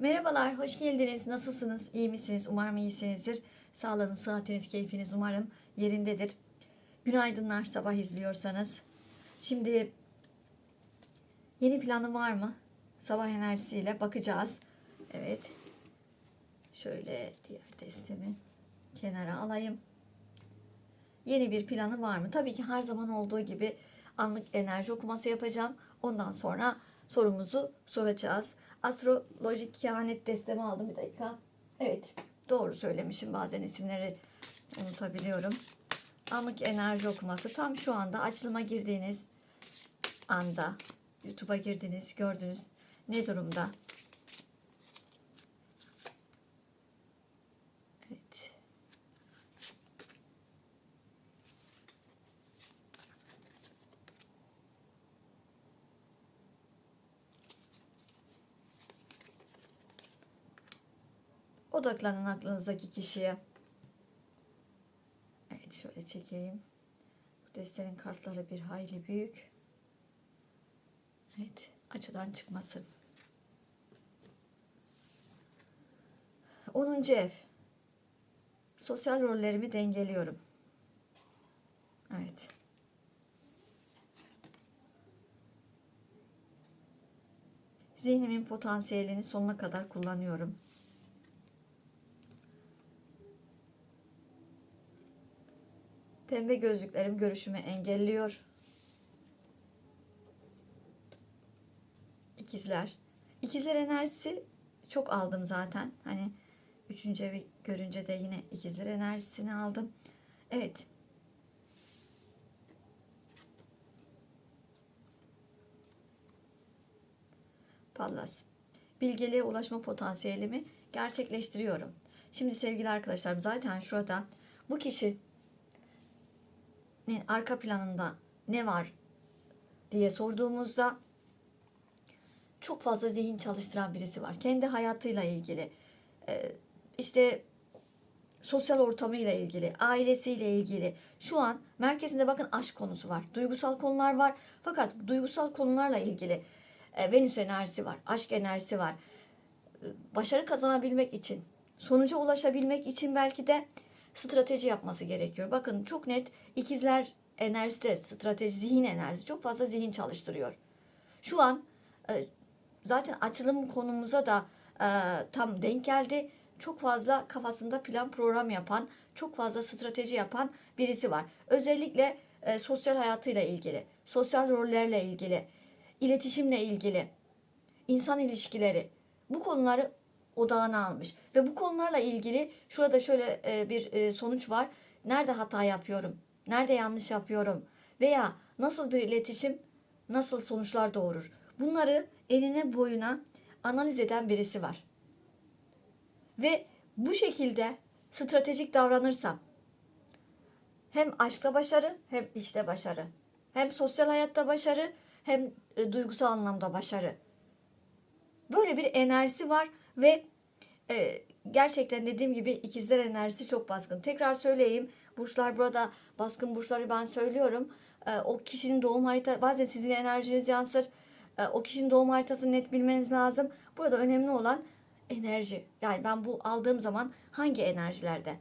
Merhabalar, hoş geldiniz. Nasılsınız? İyi misiniz? Umarım iyisinizdir. Sağlığınız, sıhhatiniz, keyfiniz umarım yerindedir. Günaydınlar sabah izliyorsanız. Şimdi yeni planı var mı? Sabah enerjisiyle bakacağız. Evet. Şöyle diğer destemi kenara alayım. Yeni bir planı var mı? Tabii ki her zaman olduğu gibi anlık enerji okuması yapacağım. Ondan sonra sorumuzu soracağız. Astrolojik kehanet destemi aldım bir dakika. Evet doğru söylemişim bazen isimleri unutabiliyorum. Anlık enerji okuması tam şu anda açılıma girdiğiniz anda YouTube'a girdiniz gördünüz ne durumda? Evet. Odaklanın aklınızdaki kişiye. Evet şöyle çekeyim. Bu destenin kartları bir hayli büyük. Evet açıdan çıkmasın. 10. ev. Sosyal rollerimi dengeliyorum. Evet. Zihnimin potansiyelini sonuna kadar kullanıyorum. Pembe gözlüklerim görüşümü engelliyor. İkizler. İkizler enerjisi çok aldım zaten. Hani üçüncü evi görünce de yine ikizler enerjisini aldım. Evet. Pallas. Bilgeliğe ulaşma potansiyelimi gerçekleştiriyorum. Şimdi sevgili arkadaşlarım zaten şurada bu kişi arka planında ne var diye sorduğumuzda çok fazla zihin çalıştıran birisi var. Kendi hayatıyla ilgili, e, işte sosyal ortamıyla ilgili, ailesiyle ilgili. Şu an merkezinde bakın aşk konusu var. Duygusal konular var. Fakat duygusal konularla ilgili e, Venüs enerjisi var, aşk enerjisi var. E, başarı kazanabilmek için, sonuca ulaşabilmek için belki de strateji yapması gerekiyor. Bakın çok net ikizler enerjisi de strateji, zihin enerjisi çok fazla zihin çalıştırıyor. Şu an e, zaten açılım konumuza da e, tam denk geldi. Çok fazla kafasında plan program yapan, çok fazla strateji yapan birisi var. Özellikle e, sosyal hayatıyla ilgili, sosyal rollerle ilgili, iletişimle ilgili, insan ilişkileri bu konuları odağına almış. Ve bu konularla ilgili şurada şöyle e, bir e, sonuç var. Nerede hata yapıyorum? Nerede yanlış yapıyorum? Veya nasıl bir iletişim nasıl sonuçlar doğurur? Bunları enine boyuna analiz eden birisi var. Ve bu şekilde stratejik davranırsam hem aşkta başarı hem işte başarı. Hem sosyal hayatta başarı hem e, duygusal anlamda başarı. Böyle bir enerjisi var ve e, gerçekten dediğim gibi ikizler enerjisi çok baskın. Tekrar söyleyeyim. Burçlar burada baskın burçları ben söylüyorum. E, o kişinin doğum harita bazen sizin enerjiniz yansır. E, o kişinin doğum haritasını net bilmeniz lazım. Burada önemli olan enerji. Yani ben bu aldığım zaman hangi enerjilerde,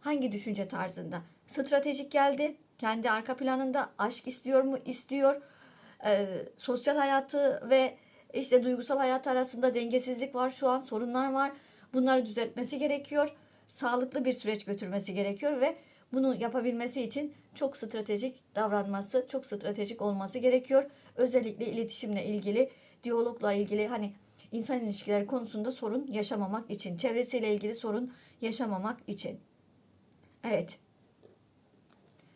hangi düşünce tarzında stratejik geldi. Kendi arka planında aşk istiyor mu? İstiyor. E, sosyal hayatı ve işte duygusal hayat arasında dengesizlik var şu an sorunlar var. Bunları düzeltmesi gerekiyor. Sağlıklı bir süreç götürmesi gerekiyor ve bunu yapabilmesi için çok stratejik davranması, çok stratejik olması gerekiyor. Özellikle iletişimle ilgili, diyalogla ilgili hani insan ilişkileri konusunda sorun yaşamamak için, çevresiyle ilgili sorun yaşamamak için. Evet.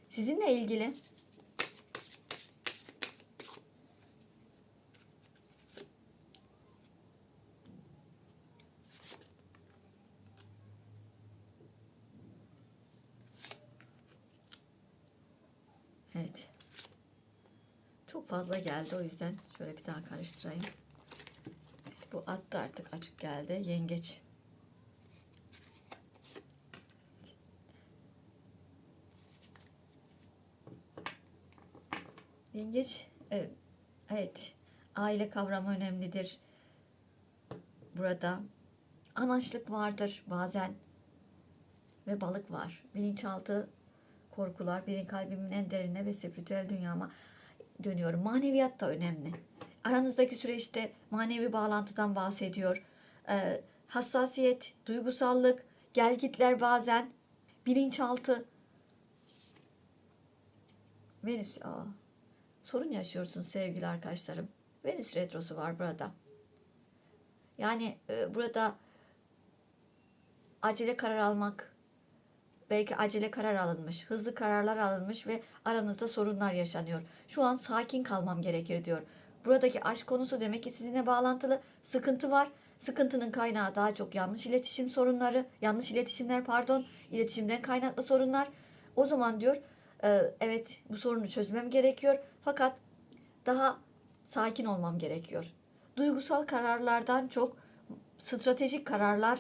Sizinle ilgili Evet. Çok fazla geldi o yüzden şöyle bir daha karıştırayım. Bu attı artık açık geldi. Yengeç. Yengeç evet, evet aile kavramı önemlidir. burada. Anaçlık vardır bazen. Ve balık var. Bilinçaltı korkular. Benim kalbimin en derine ve spiritüel dünyama dönüyorum. Maneviyat da önemli. Aranızdaki süreçte manevi bağlantıdan bahsediyor. Ee, hassasiyet, duygusallık, gelgitler bazen, bilinçaltı. Venüs, aa, sorun yaşıyorsun sevgili arkadaşlarım. Venüs retrosu var burada. Yani e, burada acele karar almak, belki acele karar alınmış, hızlı kararlar alınmış ve aranızda sorunlar yaşanıyor. Şu an sakin kalmam gerekir diyor. Buradaki aşk konusu demek ki sizinle bağlantılı sıkıntı var. Sıkıntının kaynağı daha çok yanlış iletişim sorunları, yanlış iletişimler pardon, iletişimden kaynaklı sorunlar. O zaman diyor, e, evet bu sorunu çözmem gerekiyor fakat daha sakin olmam gerekiyor. Duygusal kararlardan çok stratejik kararlar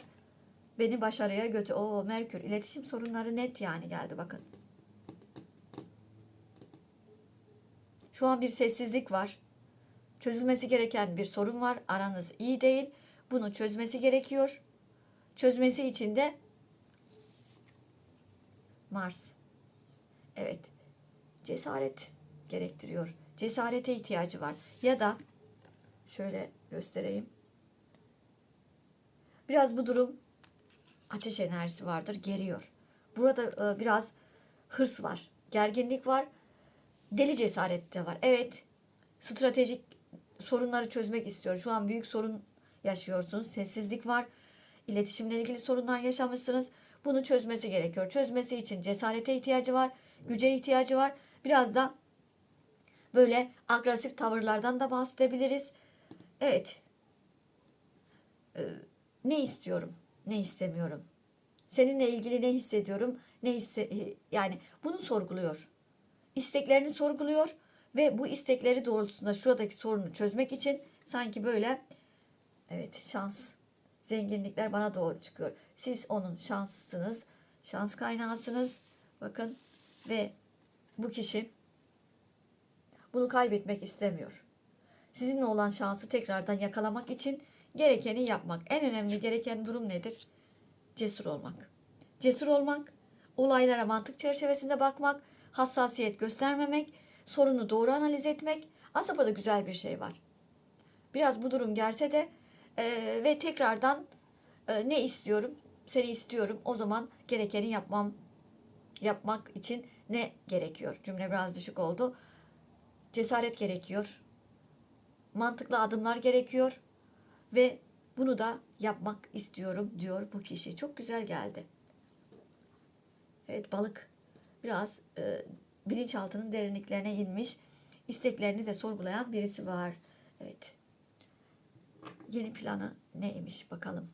beni başarıya götür. O Merkür iletişim sorunları net yani geldi bakın. Şu an bir sessizlik var. Çözülmesi gereken bir sorun var. Aranız iyi değil. Bunu çözmesi gerekiyor. Çözmesi için de Mars. Evet. Cesaret gerektiriyor. Cesarete ihtiyacı var. Ya da şöyle göstereyim. Biraz bu durum ateş enerjisi vardır, geriyor. Burada e, biraz hırs var, gerginlik var, deli cesaret de var. Evet, stratejik sorunları çözmek istiyor. Şu an büyük sorun yaşıyorsunuz. Sessizlik var. İletişimle ilgili sorunlar yaşamışsınız. Bunu çözmesi gerekiyor. Çözmesi için cesarete ihtiyacı var, güce ihtiyacı var. Biraz da böyle agresif tavırlardan da bahsedebiliriz. Evet. Ee, ne istiyorum? Ne istemiyorum. Seninle ilgili ne hissediyorum, ne hisse yani bunu sorguluyor. İsteklerini sorguluyor ve bu istekleri doğrultusunda şuradaki sorunu çözmek için sanki böyle evet şans, zenginlikler bana doğru çıkıyor. Siz onun şanslısınız, şans kaynağısınız. Bakın ve bu kişi bunu kaybetmek istemiyor. Sizinle olan şansı tekrardan yakalamak için gerekeni yapmak. En önemli gereken durum nedir? Cesur olmak. Cesur olmak, olaylara mantık çerçevesinde bakmak, hassasiyet göstermemek, sorunu doğru analiz etmek. Aslında burada güzel bir şey var. Biraz bu durum gelse de e, ve tekrardan e, ne istiyorum? Seni istiyorum. O zaman gerekeni yapmam yapmak için ne gerekiyor? Cümle biraz düşük oldu. Cesaret gerekiyor. Mantıklı adımlar gerekiyor ve bunu da yapmak istiyorum diyor bu kişi. Çok güzel geldi. Evet balık biraz e, bilinçaltının derinliklerine inmiş. isteklerini de sorgulayan birisi var. Evet. Yeni planı neymiş bakalım.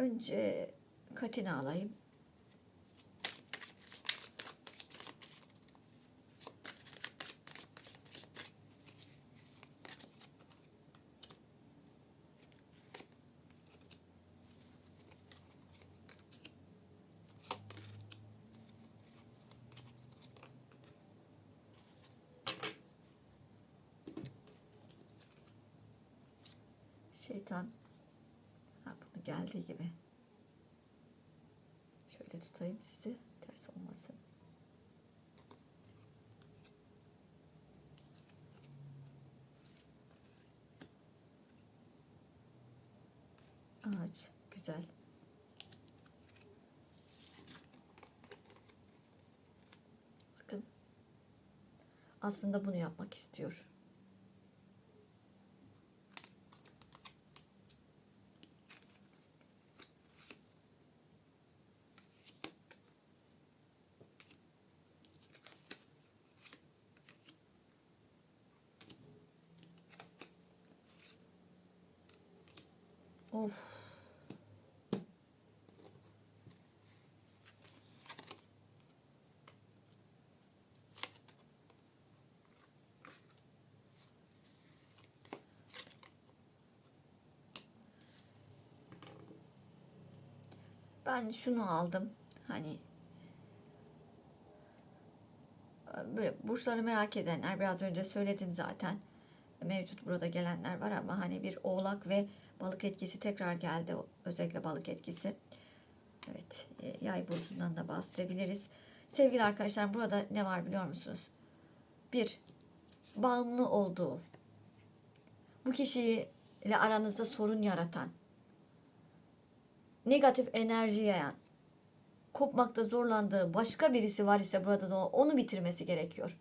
Önce katini alayım. Şeytan ha, bunu geldiği gibi şöyle tutayım sizi ters olmasın. Ağaç güzel. Bakın. Aslında bunu yapmak istiyor. Of. Ben şunu aldım. Hani böyle burçları merak edenler biraz önce söyledim zaten. Mevcut burada gelenler var ama hani bir oğlak ve balık etkisi tekrar geldi. Özellikle balık etkisi. Evet, e, yay burcundan da bahsedebiliriz. Sevgili arkadaşlar burada ne var biliyor musunuz? Bir, bağımlı olduğu, bu kişiyle aranızda sorun yaratan, negatif enerji yayan, kopmakta zorlandığı başka birisi var ise burada da onu bitirmesi gerekiyor.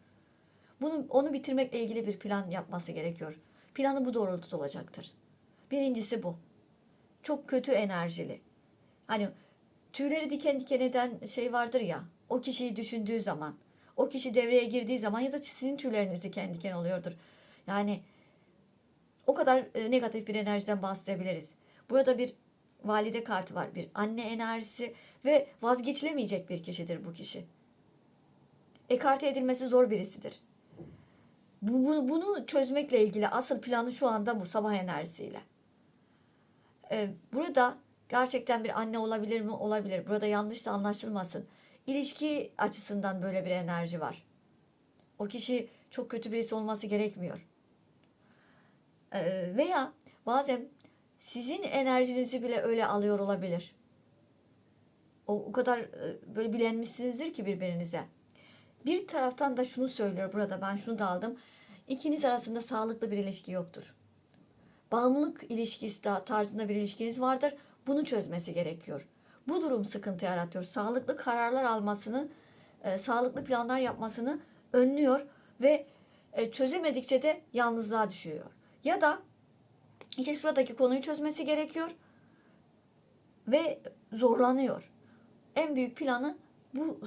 Bunu onu bitirmekle ilgili bir plan yapması gerekiyor. Planı bu doğrultuda olacaktır. Birincisi bu. Çok kötü enerjili. Hani tüyleri diken diken eden şey vardır ya. O kişiyi düşündüğü zaman, o kişi devreye girdiği zaman ya da sizin tüyleriniz diken diken oluyordur. Yani o kadar e, negatif bir enerjiden bahsedebiliriz. Burada bir valide kartı var, bir anne enerjisi ve vazgeçilemeyecek bir kişidir bu kişi. Ekarte edilmesi zor birisidir. Bu, bu- bunu çözmekle ilgili asıl planı şu anda bu sabah enerjisiyle. Ee, burada gerçekten bir anne olabilir mi? Olabilir. Burada yanlış da anlaşılmasın. İlişki açısından böyle bir enerji var. O kişi çok kötü birisi olması gerekmiyor. Ee, veya bazen sizin enerjinizi bile öyle alıyor olabilir. O, o kadar e, böyle bilenmişsinizdir ki birbirinize. Bir taraftan da şunu söylüyor burada ben şunu da aldım. İkiniz arasında sağlıklı bir ilişki yoktur. Bağımlılık ilişkisi tarzında bir ilişkiniz vardır. Bunu çözmesi gerekiyor. Bu durum sıkıntı yaratıyor. Sağlıklı kararlar almasını, e, sağlıklı planlar yapmasını önlüyor ve e, çözemedikçe de yalnızlığa düşüyor. Ya da işte şuradaki konuyu çözmesi gerekiyor ve zorlanıyor. En büyük planı bu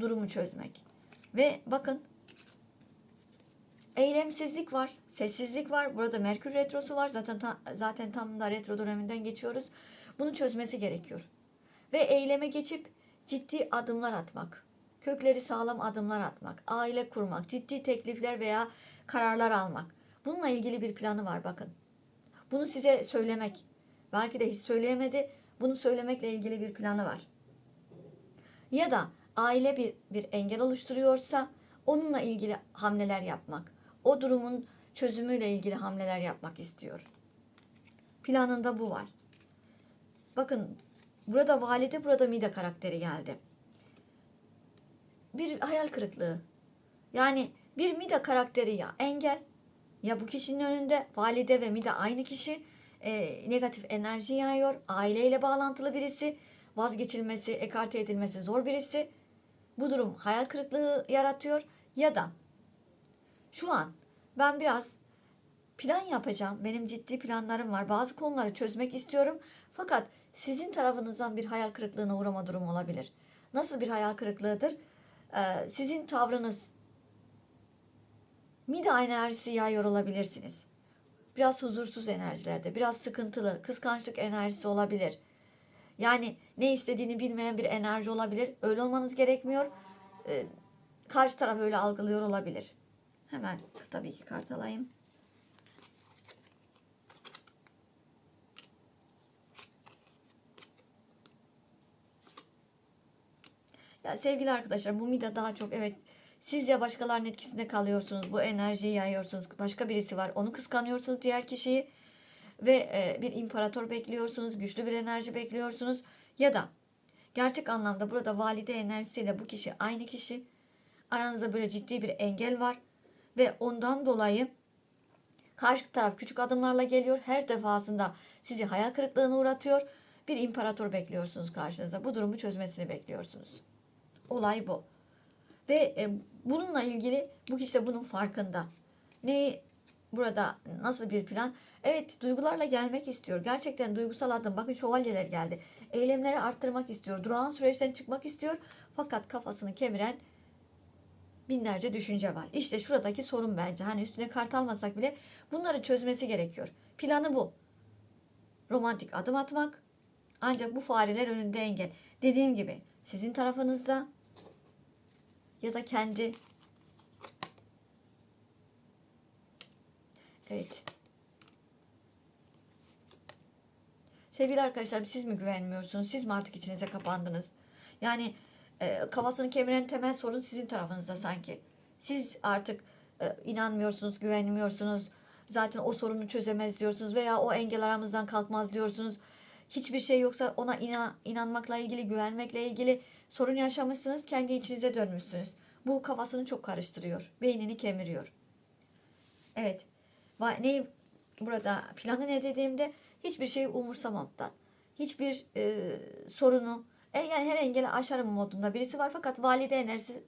durumu çözmek. Ve bakın eylemsizlik var, sessizlik var. Burada Merkür retrosu var. Zaten ta- zaten tam da retro döneminden geçiyoruz. Bunu çözmesi gerekiyor. Ve eyleme geçip ciddi adımlar atmak. Kökleri sağlam adımlar atmak, aile kurmak, ciddi teklifler veya kararlar almak. Bununla ilgili bir planı var bakın. Bunu size söylemek. Belki de hiç söyleyemedi. Bunu söylemekle ilgili bir planı var. Ya da aile bir, bir engel oluşturuyorsa onunla ilgili hamleler yapmak. O durumun çözümüyle ilgili hamleler yapmak istiyor. Planında bu var. Bakın burada valide burada mide karakteri geldi. Bir hayal kırıklığı. Yani bir mide karakteri ya engel ya bu kişinin önünde valide ve Mida aynı kişi e, negatif enerji yayıyor. Aileyle bağlantılı birisi. Vazgeçilmesi, ekarte edilmesi zor birisi. Bu durum hayal kırıklığı yaratıyor. Ya da şu an ben biraz plan yapacağım. Benim ciddi planlarım var. Bazı konuları çözmek istiyorum. Fakat sizin tarafınızdan bir hayal kırıklığına uğrama durumu olabilir. Nasıl bir hayal kırıklığıdır? Ee, sizin tavrınız, Mide enerjisi yayıyor olabilirsiniz. Biraz huzursuz enerjilerde, biraz sıkıntılı, kıskançlık enerjisi olabilir. Yani ne istediğini bilmeyen bir enerji olabilir. Öyle olmanız gerekmiyor. Ee, karşı taraf öyle algılıyor olabilir. Hemen tabii ki kart alayım. Ya sevgili arkadaşlar bu mide daha çok evet siz ya başkalarının etkisinde kalıyorsunuz. Bu enerjiyi yayıyorsunuz. Başka birisi var. Onu kıskanıyorsunuz diğer kişiyi. Ve e, bir imparator bekliyorsunuz. Güçlü bir enerji bekliyorsunuz. Ya da gerçek anlamda burada valide enerjisiyle bu kişi aynı kişi. Aranızda böyle ciddi bir engel var. Ve ondan dolayı karşı taraf küçük adımlarla geliyor. Her defasında sizi hayal kırıklığına uğratıyor. Bir imparator bekliyorsunuz karşınıza. Bu durumu çözmesini bekliyorsunuz. Olay bu. Ve e, bununla ilgili bu kişi de bunun farkında. Ne burada nasıl bir plan? Evet duygularla gelmek istiyor. Gerçekten duygusal adım. Bakın şövalyeler geldi. Eylemleri arttırmak istiyor. Durağan süreçten çıkmak istiyor. Fakat kafasını kemiren binlerce düşünce var. İşte şuradaki sorun bence. Hani üstüne kart almasak bile bunları çözmesi gerekiyor. Planı bu. romantik adım atmak. Ancak bu fareler önünde engel. Dediğim gibi sizin tarafınızda ya da kendi Evet. Sevgili arkadaşlar siz mi güvenmiyorsunuz? Siz mi artık içinize kapandınız? Yani e, kafasını kemiren temel sorun sizin tarafınızda sanki. Siz artık e, inanmıyorsunuz, güvenmiyorsunuz. Zaten o sorunu çözemez diyorsunuz veya o engel aramızdan kalkmaz diyorsunuz. Hiçbir şey yoksa ona ina, inanmakla ilgili, güvenmekle ilgili sorun yaşamışsınız. Kendi içinize dönmüşsünüz. Bu kafasını çok karıştırıyor. Beynini kemiriyor. Evet. Neyi burada planı ne dediğimde hiçbir şeyi umursamaktan, hiçbir e, sorunu, e, yani her engeli aşarım modunda birisi var fakat valide enerjisi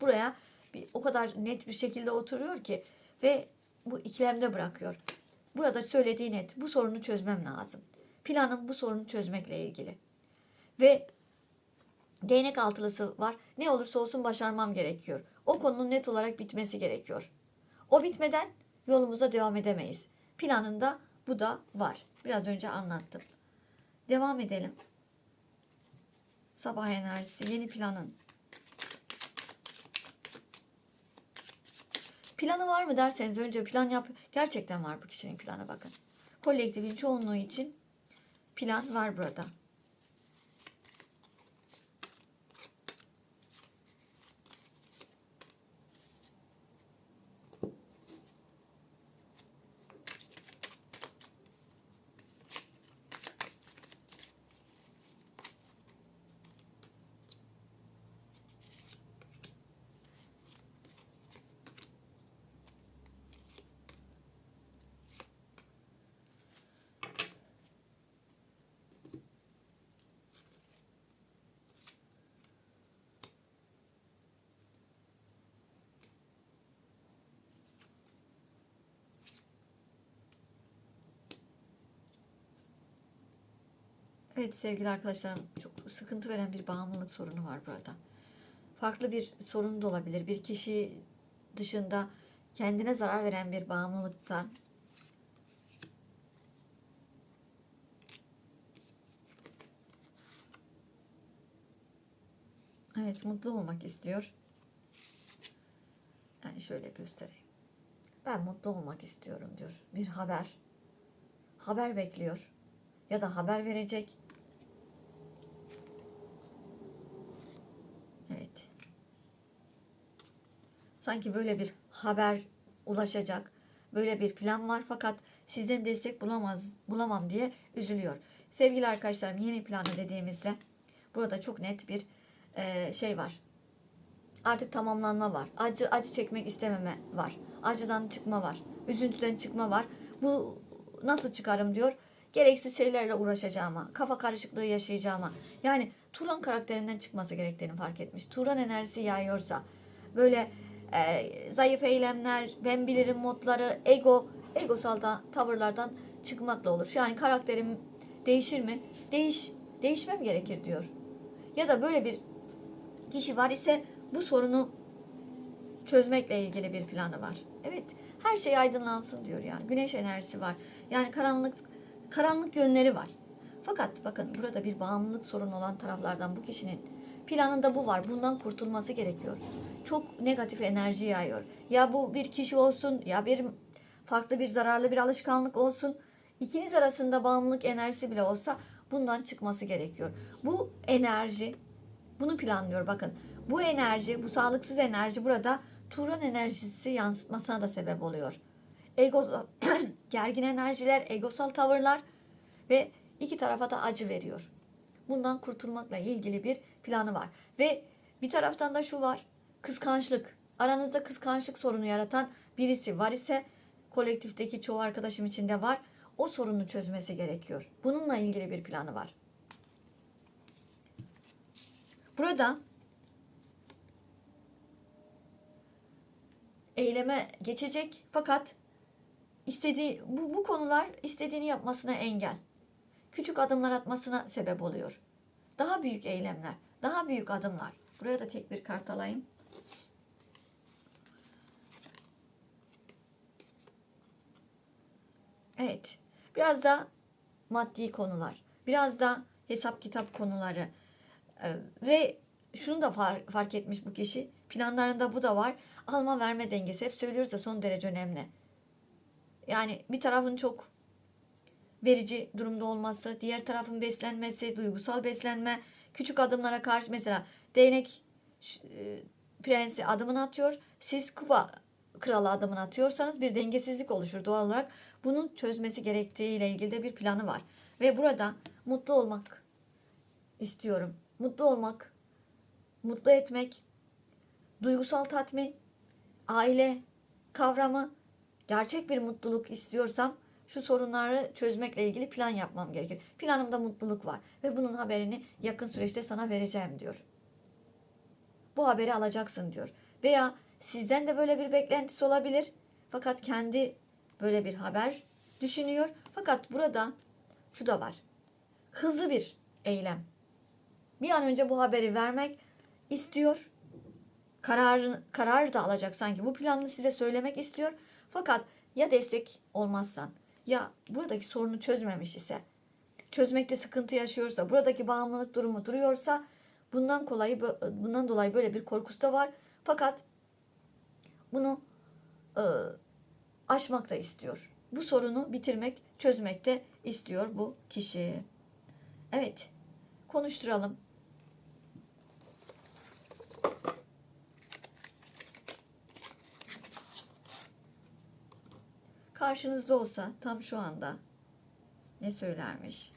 buraya bir, o kadar net bir şekilde oturuyor ki ve bu ikilemde bırakıyor. Burada söylediği net. Bu sorunu çözmem lazım. Planım bu sorunu çözmekle ilgili. Ve değnek altılısı var. Ne olursa olsun başarmam gerekiyor. O konunun net olarak bitmesi gerekiyor. O bitmeden yolumuza devam edemeyiz. Planında bu da var. Biraz önce anlattım. Devam edelim. Sabah enerjisi, yeni planın. Planı var mı derseniz önce plan yap. Gerçekten var bu kişinin planı bakın. Kolektifin çoğunluğu için plan var burada. Evet sevgili arkadaşlarım çok sıkıntı veren bir bağımlılık sorunu var burada. Farklı bir sorun da olabilir. Bir kişi dışında kendine zarar veren bir bağımlılıktan Evet mutlu olmak istiyor. Yani şöyle göstereyim. Ben mutlu olmak istiyorum diyor. Bir haber. Haber bekliyor. Ya da haber verecek. Evet. Sanki böyle bir haber ulaşacak. Böyle bir plan var fakat sizden destek bulamaz bulamam diye üzülüyor. Sevgili arkadaşlarım yeni planı dediğimizde burada çok net bir e, şey var. Artık tamamlanma var. Acı acı çekmek istememe var. Acıdan çıkma var. Üzüntüden çıkma var. Bu nasıl çıkarım diyor. Gereksiz şeylerle uğraşacağıma, kafa karışıklığı yaşayacağıma. Yani Turan karakterinden çıkması gerektiğini fark etmiş. Turan enerjisi yayıyorsa böyle e, zayıf eylemler, ben bilirim modları, ego, egosal da tavırlardan çıkmakla olur. Yani karakterim değişir mi? Değiş, değişmem gerekir diyor. Ya da böyle bir kişi var ise bu sorunu çözmekle ilgili bir planı var. Evet, her şey aydınlansın diyor ya. Güneş enerjisi var. Yani karanlık karanlık yönleri var. Fakat bakın burada bir bağımlılık sorunu olan taraflardan bu kişinin planında bu var. Bundan kurtulması gerekiyor. Çok negatif enerji yayıyor. Ya bu bir kişi olsun ya bir farklı bir zararlı bir alışkanlık olsun. İkiniz arasında bağımlılık enerjisi bile olsa bundan çıkması gerekiyor. Bu enerji bunu planlıyor bakın. Bu enerji, bu sağlıksız enerji burada Turan enerjisi yansıtmasına da sebep oluyor. Ego, gergin enerjiler, egosal tavırlar ve iki tarafa da acı veriyor. Bundan kurtulmakla ilgili bir planı var. Ve bir taraftan da şu var. Kıskançlık. Aranızda kıskançlık sorunu yaratan birisi var ise kolektifteki çoğu arkadaşım içinde var. O sorunu çözmesi gerekiyor. Bununla ilgili bir planı var. Burada eyleme geçecek fakat istediği bu, bu konular istediğini yapmasına engel. Küçük adımlar atmasına sebep oluyor. Daha büyük eylemler, daha büyük adımlar. Buraya da tek bir kart alayım. Evet. Biraz da maddi konular, biraz da hesap kitap konuları Ee, ve şunu da far- fark etmiş bu kişi. Planlarında bu da var. Alma verme dengesi. Hep söylüyoruz da son derece önemli. Yani bir tarafın çok verici durumda olması, diğer tarafın beslenmesi, duygusal beslenme, küçük adımlara karşı mesela değnek e, prensi adımını atıyor. Siz kupa kralı adımını atıyorsanız bir dengesizlik oluşur doğal olarak. Bunun çözmesi gerektiği ile ilgili de bir planı var. Ve burada mutlu olmak istiyorum. Mutlu olmak, mutlu etmek, duygusal tatmin, aile kavramı, gerçek bir mutluluk istiyorsam şu sorunları çözmekle ilgili plan yapmam gerekir. Planımda mutluluk var ve bunun haberini yakın süreçte sana vereceğim diyor. Bu haberi alacaksın diyor. Veya sizden de böyle bir beklentisi olabilir. Fakat kendi böyle bir haber düşünüyor. Fakat burada şu da var. Hızlı bir eylem. Bir an önce bu haberi vermek istiyor. Kararı, kararı da alacak sanki. Bu planını size söylemek istiyor. Fakat ya destek olmazsan ya buradaki sorunu çözmemiş ise çözmekte sıkıntı yaşıyorsa buradaki bağımlılık durumu duruyorsa bundan kolayı bundan dolayı böyle bir korkusu da var. Fakat bunu e, aşmak da istiyor. Bu sorunu bitirmek, çözmek de istiyor bu kişi. Evet. Konuşturalım. Karşınızda olsa tam şu anda ne söylermiş?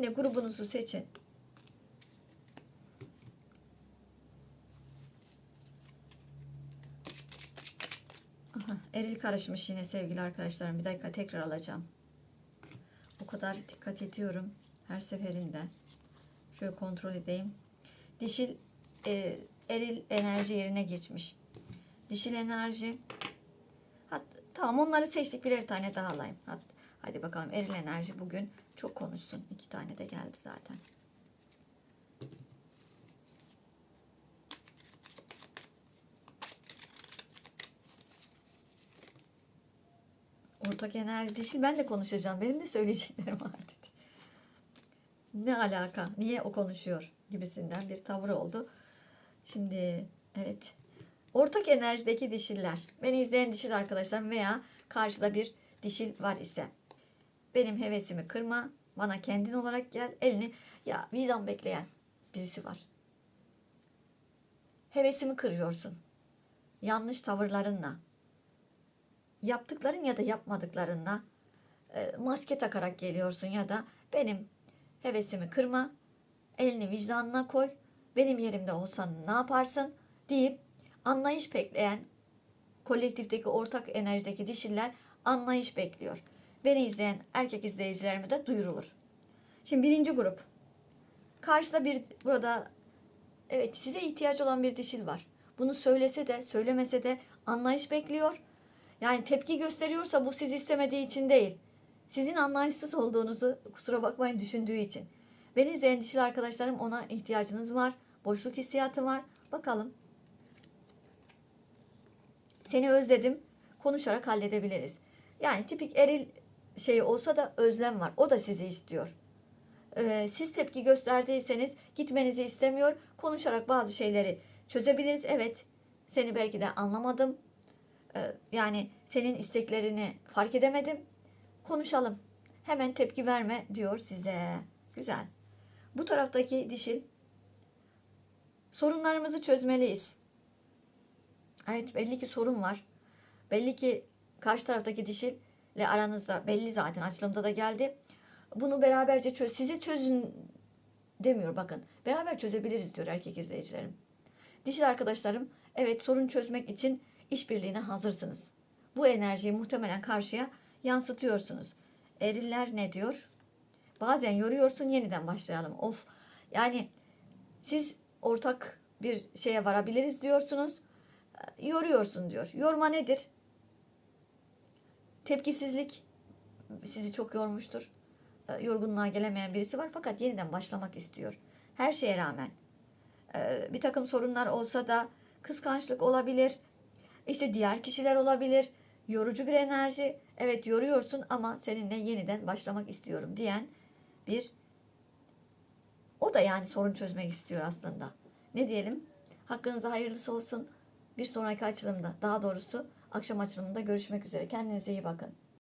Yine grubunuzu seçin. Eril karışmış yine sevgili arkadaşlarım. Bir dakika tekrar alacağım. O kadar dikkat ediyorum her seferinde. Şöyle kontrol edeyim. Dişil e, eril enerji yerine geçmiş. Dişil enerji. Hat, tamam onları seçtik birer tane daha alayım. Hat, hadi bakalım eril enerji bugün çok konuşsun. İki tane de geldi zaten. Ortak enerji dişil ben de konuşacağım. Benim de söyleyeceklerim var dedi. Ne alaka? Niye o konuşuyor? Gibisinden bir tavır oldu. Şimdi evet. Ortak enerjideki dişiller. Beni izleyen dişil arkadaşlarım veya karşıda bir dişil var ise. Benim hevesimi kırma. Bana kendin olarak gel. Elini ya vicdan bekleyen birisi var. Hevesimi kırıyorsun. Yanlış tavırlarınla. Yaptıkların ya da yapmadıklarınla e, maske takarak geliyorsun ya da benim hevesimi kırma. Elini vicdanına koy. Benim yerimde olsan ne yaparsın deyip anlayış bekleyen kolektifteki ortak enerjideki dişiller anlayış bekliyor. Beni izleyen erkek izleyicilerime de duyurulur. Şimdi birinci grup. Karşıda bir burada evet size ihtiyacı olan bir dişil var. Bunu söylese de söylemese de anlayış bekliyor. Yani tepki gösteriyorsa bu siz istemediği için değil. Sizin anlayışsız olduğunuzu kusura bakmayın düşündüğü için. Beni izleyen dişil arkadaşlarım ona ihtiyacınız var. Boşluk hissiyatı var. Bakalım. Seni özledim. Konuşarak halledebiliriz. Yani tipik eril şey olsa da özlem var. O da sizi istiyor. Ee, siz tepki gösterdiyseniz gitmenizi istemiyor. Konuşarak bazı şeyleri çözebiliriz. Evet seni belki de anlamadım. Ee, yani senin isteklerini fark edemedim. Konuşalım. Hemen tepki verme diyor size. Güzel. Bu taraftaki dişil sorunlarımızı çözmeliyiz. Evet belli ki sorun var. Belli ki karşı taraftaki dişille aranızda belli zaten açılımda da geldi. Bunu beraberce çöz. Size çözün demiyor bakın. Beraber çözebiliriz diyor erkek izleyicilerim. Dişil arkadaşlarım evet sorun çözmek için işbirliğine hazırsınız. Bu enerjiyi muhtemelen karşıya yansıtıyorsunuz. Eriller ne diyor? Bazen yoruyorsun yeniden başlayalım. Of yani siz ortak bir şeye varabiliriz diyorsunuz. Yoruyorsun diyor. Yorma nedir? Tepkisizlik sizi çok yormuştur. Yorgunluğa gelemeyen birisi var fakat yeniden başlamak istiyor. Her şeye rağmen. Ee, bir takım sorunlar olsa da kıskançlık olabilir. İşte diğer kişiler olabilir. Yorucu bir enerji. Evet yoruyorsun ama seninle yeniden başlamak istiyorum diyen bir o da yani sorun çözmek istiyor aslında. Ne diyelim? Hakkınızda hayırlısı olsun. Bir sonraki açılımda daha doğrusu akşam açılımında görüşmek üzere. Kendinize iyi bakın.